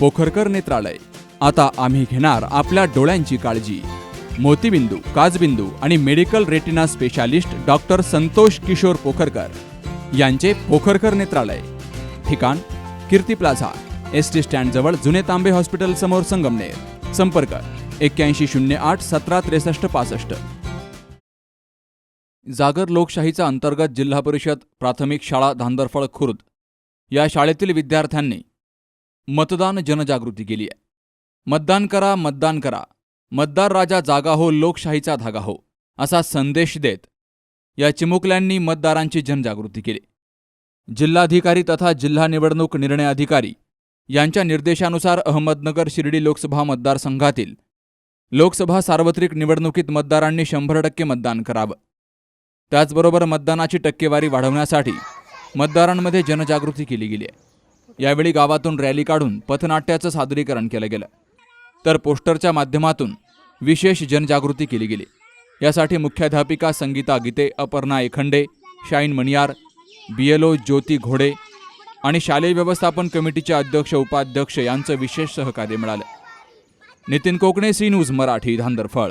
पोखरकर नेत्रालय. आता आम्ही घेणार आपल्या डोळ्यांची काळजी. मोतीबिंदू काजबिंदू आणि medical retina specialist doctor Santosh Kishor Pokharkar यांचे पोखरकर नेत्रालय. ठिकाण कीर्ती प्लाझा एस टी स्टँडजवळ जुने तांबे हॉस्पिटल समोर संगमनेर. संपर्क एक्क्याऐंशी शून्य आठ सतरा त्रेसष्ट पासष्ट. जागर लोकशाहीचा अंतर्गत जिल्हा परिषद प्राथमिक शाळा धांदरफळ खुर्द. या शाळेतील विद्यार्थ्यांनी मतदान जनजागृती केली आहे. मतदान करा मतदान करा. मतदार राजा जागा हो लोकशाहीचा धागा हो असा संदेश देत या चिमुकल्यांनी मतदारांची जनजागृती केली. जिल्हाधिकारी तथा जिल्हा निवडणूक निर्णय अधिकारी यांच्या निर्देशानुसार अहमदनगर शिर्डी लोकसभा मतदारसंघातील लोकसभा सार्वत्रिक निवडणुकीत मतदारांनी शंभर टक्के मतदान करावं. त्याचबरोबर मतदानाची टक्केवारी वाढवण्यासाठी मतदारांमध्ये जनजागृती केली गेली आहे. यावेळी गावातून रॅली काढून पथनाट्याचं सादरीकरण केलं गेलं. तर पोस्टरच्या माध्यमातून विशेष जनजागृती केली गेली. यासाठी मुख्याध्यापिका संगीता गीते अपर्णा एखंडे शाईन मणियार बीएलओ ज्योती घोडे आणि शालेय व्यवस्थापन कमिटीचे अध्यक्ष उपाध्यक्ष यांचं विशेष सहकार्य मिळालं. Nitin Kokane C news Marathi Dhandarphal.